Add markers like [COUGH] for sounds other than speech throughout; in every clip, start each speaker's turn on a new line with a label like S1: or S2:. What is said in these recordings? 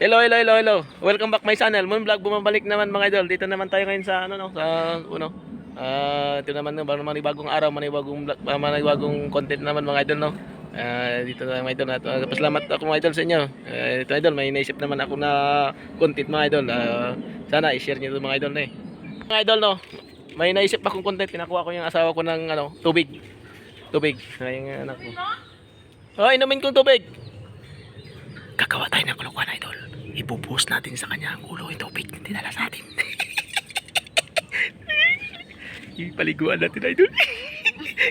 S1: Hello, hello, hello, hello. Welcome back my channel. Moon Vlog bumabalik naman mga idol. Dito naman tayo ngayon sa ano no, sa ano. Ah, ito naman no, bago manibagong araw, manibagong vlog, ah, manibagong content naman mga idol no. Ah, dito na mga idol at uh, pasalamat ako mga idol sa inyo. Ah, ito idol, may naisip naman ako na content mga idol. Ah, sana i-share niyo 'to mga idol na eh. Mga idol no, may naisip akong content, pinakuha ko yung asawa ko ng ano, tubig. Tubig. Yung anak ko. Oh, inumin kong tubig. Gagawa tayo ng kulukuhan, idol. Ibubuhos natin sa kanya ang ulo yung tubig na dinala sa atin. [LAUGHS] Ipaliguan natin, idol.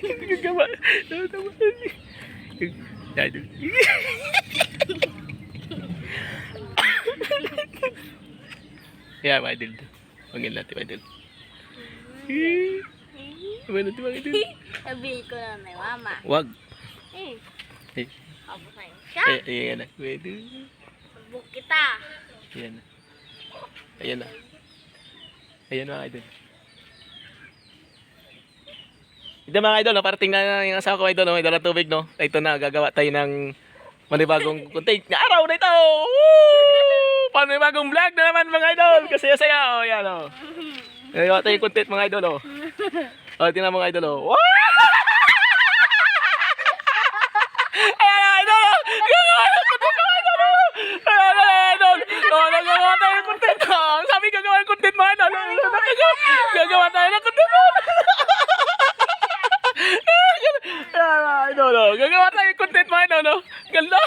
S1: Hindi [LAUGHS] gagawa. Tama, tama. Idol. [LAUGHS] Yeah, mga idol. Pangin natin, mga idol. Pangin natin, mga idol.
S2: Sabihin ko na may mama.
S1: Wag.
S2: Eh, Na yun siya.
S1: eh, ayan na. Pwede.
S2: Sabog kita.
S1: Ayan na. Ayan na. Ayan mga idol. Ito mga idol, no, parating na yung asawa ko idol, no, may dalang tubig, no. Ito na, gagawa tayo ng manibagong [LAUGHS] content na araw na ito. Woo! Panibagong vlog na naman mga idol. Kasi saya, oh, yan, oh. Gagawa tayo ng content mga idol, oh. [LAUGHS] Oh, tingnan mga idol, oh. Wow! Ayan mga idol, oh. Gagawa ng content mga idol, oh. Ayan mga idol. Oh, nagagawa tayo ng content, oh. Ang sabi gagawa ng content mga idol. oh. Nagagawa, gagawa tayo ng mga idol, oh. Gagawa tayo content mga idol, oh. Ganda.